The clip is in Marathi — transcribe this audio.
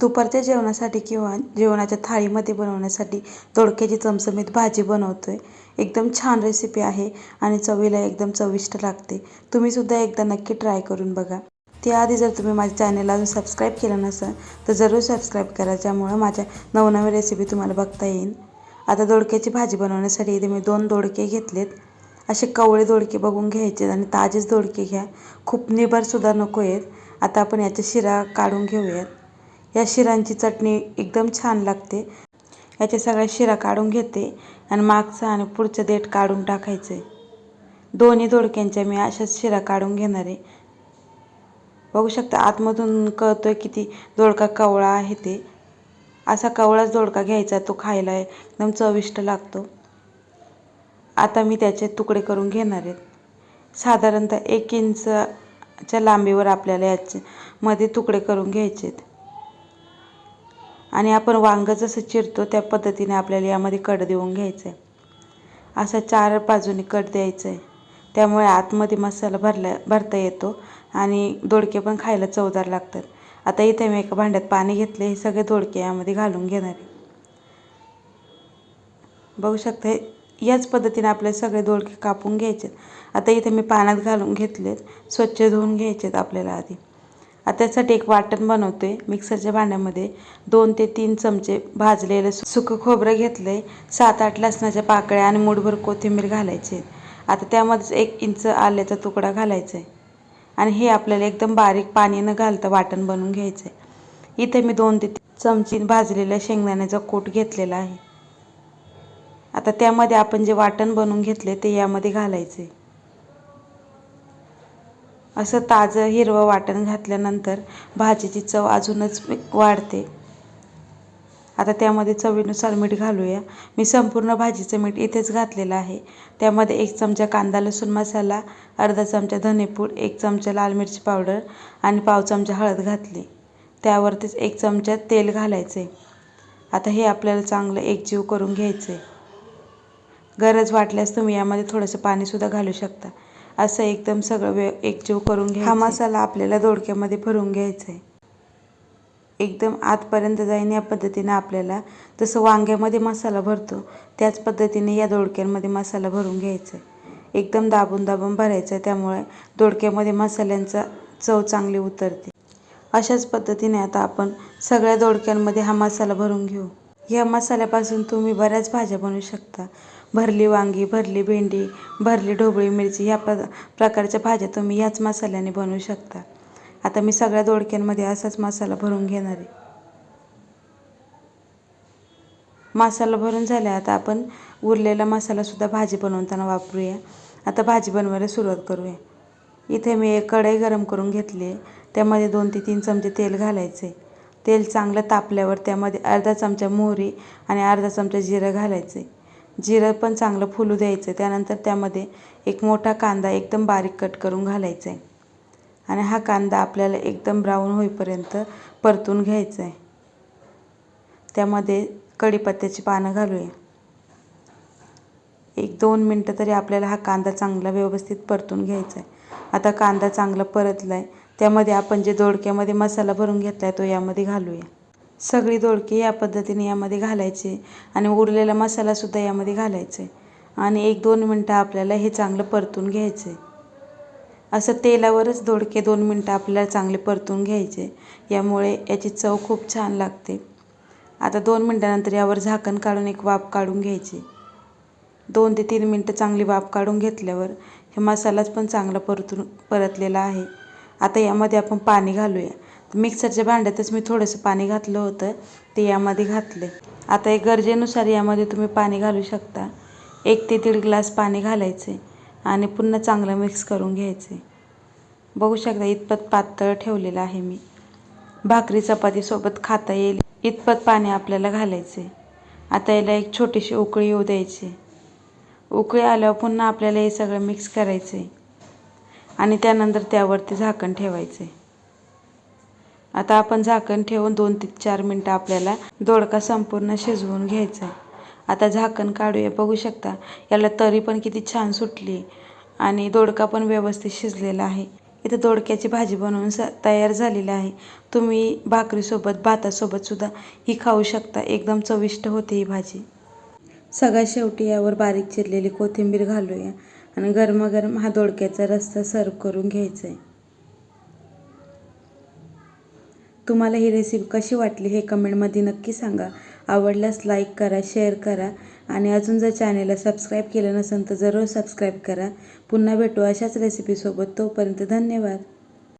दुपारच्या जेवणासाठी किंवा जेवणाच्या थाळीमध्ये बनवण्यासाठी दोडक्याची चमचमीत भाजी बनवतो आहे एकदम छान रेसिपी आहे आणि चवीला एकदम चविष्ट लागते. तुम्हीसुद्धा एकदा नक्की ट्राय करून बघा. त्याआधी जर तुम्ही माझ्या चॅनलला अजून सबस्क्राईब केलं नसेल तर जरूर सबस्क्राईब करा ज्यामुळं माझ्या नवनवीन रेसिपी तुम्हाला बघता येईल. आता दोडक्याची भाजी बनवण्यासाठी इथे मी दोन दोडके घेतलेत. असे कवळे दोडके बघून घ्यायचे आणि ताजेच दोडके घ्या. खूप निबरसुद्धा नको आहेत. आता आपण याच्या शिरा काढून घेऊयात. या शिरांची चटणी एकदम छान लागते. याच्या सगळ्या शिरा काढून घेते आणि मागचं आणि पुढचं देठ काढून टाकायचं. आहे दोन्ही दोडक्यांच्या मी अशाच शिरा काढून घेणार आहे. बघू शकता आतमधून कळतोय किती दोडका कवळा आहे ते. असा कवळाच दोडका घ्यायचा तो खायला एकदम चविष्ट लागतो. आता मी त्याचे तुकडे करून घेणार आहेत साधारणतः एक इंचच्या लांबीवर आपल्याला याचे मध्ये तुकडे करून घ्यायचे आहेत आणि आपण वांगं जसं चिरतो त्या पद्धतीने आपल्याला यामध्ये कट देऊन घ्यायचं आहे असा चार बाजूने कट द्यायचं आहे त्यामुळे आतमध्ये मसाला भरला भरता येतो आणि दोडके पण खायला चवदार लागतात. आता इथे मी एका भांड्यात पाणी घेतले हे सगळे दोडके यामध्ये घालून घेणार आहे. बघू शकता हे याच पद्धतीने आपले सगळे दोडके कापून घ्यायचे आता इथे मी पाण्यात घालून घेतलेत स्वच्छ धुवून घ्यायचेत आपल्याला आधी. आता त्यासाठी एक वाटण बनवते. मिक्सरच्या भांड्यामध्ये दोन ते तीन चमचे भाजलेलं सुकं खोबरं घेतलं आहे सात आठ लसणाच्या पाकळ्या आणि मुठभर कोथिंबीर घालायचे आता त्यामध्येच एक इंच आल्याचा तुकडा घालायचा आहे. आणि हे आपल्याला एकदम बारीक पाणी न घालता वाटण बनवून घ्यायचं आहे. इथे मी दोन ते चमची भाजलेल्या शेंगदाण्याचा कूट घेतलेला आहे. आता त्यामध्ये आपण जे वाटण बनवून घेतले ते यामध्ये घालायचे असं ताजं हिरवं वाटण घातल्यानंतर भाजीची चव अजूनच वाढते. आता त्यामध्ये चवीनुसार मीठ घालूया. मी संपूर्ण भाजीचं मीठ इथेच घातलेलं आहे. त्यामध्ये एक चमचा कांदा लसूण मसाला अर्धा चमचा धनेपूड एक चमचा लाल मिरची पावडर आणि पाव चमचा हळद घातली. त्यावरतीच एक चमचा तेल घालायचे. आता हे आपल्याला चांगलं एकजीव करून घ्यायचं. आहे गरज वाटल्यास तुम्ही यामध्ये थोडंसं पाणीसुद्धा घालू शकता. असं एकदम सगळं वे एकजीव करून घ्या हा मसाला आपल्याला दोडक्यामध्ये भरून घ्यायचा आहे एकदम आतपर्यंत जाईन या पद्धतीने आपल्याला. जसं वांग्यामध्ये मसाला भरतो. त्याच पद्धतीने या दोडक्यांमध्ये मसाला भरून घ्यायचा आहे एकदम दाबून दाबून भरायचं आहे त्यामुळे दोडक्यामध्ये मसाल्यांचा चव चांगली उतरते. अशाच पद्धतीने आता आपण सगळ्या दोडक्यांमध्ये हा मसाला भरून घेऊ. या मसाल्यापासून तुम्ही बऱ्याच भाज्या बनवू शकता. भरली वांगी भरली भेंडी भरली ढोबळी मिरची ह्या प प्रकारच्या भाज्या तुम्ही ह्याच मसाल्याने बनवू शकता. आता मी सगळ्या दोडक्यांमध्ये असाच मसाला भरून घेणार आहे. मसाला भरून झाला आता आपण उरलेला मसालासुद्धा भाजी बनवताना वापरूया. आता भाजी बनवायला सुरुवात करूया. इथे मी एक कढई गरम करून घेतली आहे. त्यामध्ये दोन ते तीन चमचे तेल घालायचे. तेल चांगलं तापल्यावर त्यामध्ये अर्धा चमचा मोहरी आणि अर्धा चमचा जिरं घालायचे. जिरं पण चांगलं फुलू द्यायचं त्यानंतर त्यामध्ये एक मोठा कांदा एकदम बारीक कट करून घालायचा आहे आणि हा कांदा आपल्याला एकदम ब्राऊन होईपर्यंत परतून घ्यायचा आहे त्यामध्ये कढीपत्त्याची पानं घालूया. एक दोन मिनटं तरी आपल्याला हा कांदा चांगला व्यवस्थित परतून घ्यायचा आहे आता कांदा चांगला परतला आहे त्यामध्ये आपण जे दोडक्यामध्ये मसाला भरून घेतला आहे तो यामध्ये घालूया. सगळी दोडकी या पद्धतीने यामध्ये घालायची आणि उरलेला मसालासुद्धा यामध्ये घालायचे. आणि एक दोन मिनटं आपल्याला हे चांगलं परतून घ्यायचे. असं तेलावरच दोडके दोन मिनटं आपल्याला चांगले परतून घ्यायचे. यामुळे याची चव खूप छान लागते. आता दोन मिनटानंतर यावर झाकण काढून एक वाफ काढून घ्यायची. दोन ते तीन मिनटं चांगली वाफ काढून घेतल्यावर हे मसालाच पण चांगला परतून परतलेला आहे. आता यामध्ये आपण पाणी घालूया. मिक्सरच्या भांड्यातच मी थोडंसं पाणी घातलं होतं ते यामध्ये घातले. आता एक गरजेनुसार यामध्ये तुम्ही पाणी घालू शकता. एक ते दीड ग्लास पाणी घालायचे आणि पुन्हा चांगलं मिक्स करून घ्यायचे. बघू शकता इतपत पातळ ठेवलेलं आहे मी. भाकरी चपातीसोबत खाता येईल इतपत पाणी आपल्याला घालायचे. आता याला एक छोटीशी उकळी येऊ द्यायची. उकळी आल्यावर पुन्हा आपल्याला हे सगळं मिक्स करायचे आणि त्यानंतर त्यावरती झाकण ठेवायचे. आता आपण झाकण ठेवून दोन ते चार मिनटं आपल्याला दोडका संपूर्ण शिजवून घ्यायचा आहे. आता झाकण काढूया. बघू शकता याला तरी पण किती छान सुटली आणि दोडका पण व्यवस्थित शिजलेला आहे. इथं दोडक्याची भाजी बनवून स तयार झालेली आहे. तुम्ही भाकरीसोबत भातासोबतसुद्धा ही खाऊ शकता. एकदम चविष्ट होते ही भाजी. सगळ्या शेवटी यावर बारीक चिरलेली कोथिंबीर घालूया आणि गरमागरम हा दोडक्याचा रस्सा सर्व करून घ्यायचा आहे. तुम्हाला ही रेसिपी कशी वाटली हे कमेंटमध्ये नक्की सांगा. आवडल्यास लाईक करा शेअर करा आणि अजून जर चॅनेलला सबस्क्राईब केलं नसेल तर जरूर सबस्क्राईब करा. पुन्हा भेटू अशाच रेसिपीसोबत तोपर्यंत धन्यवाद.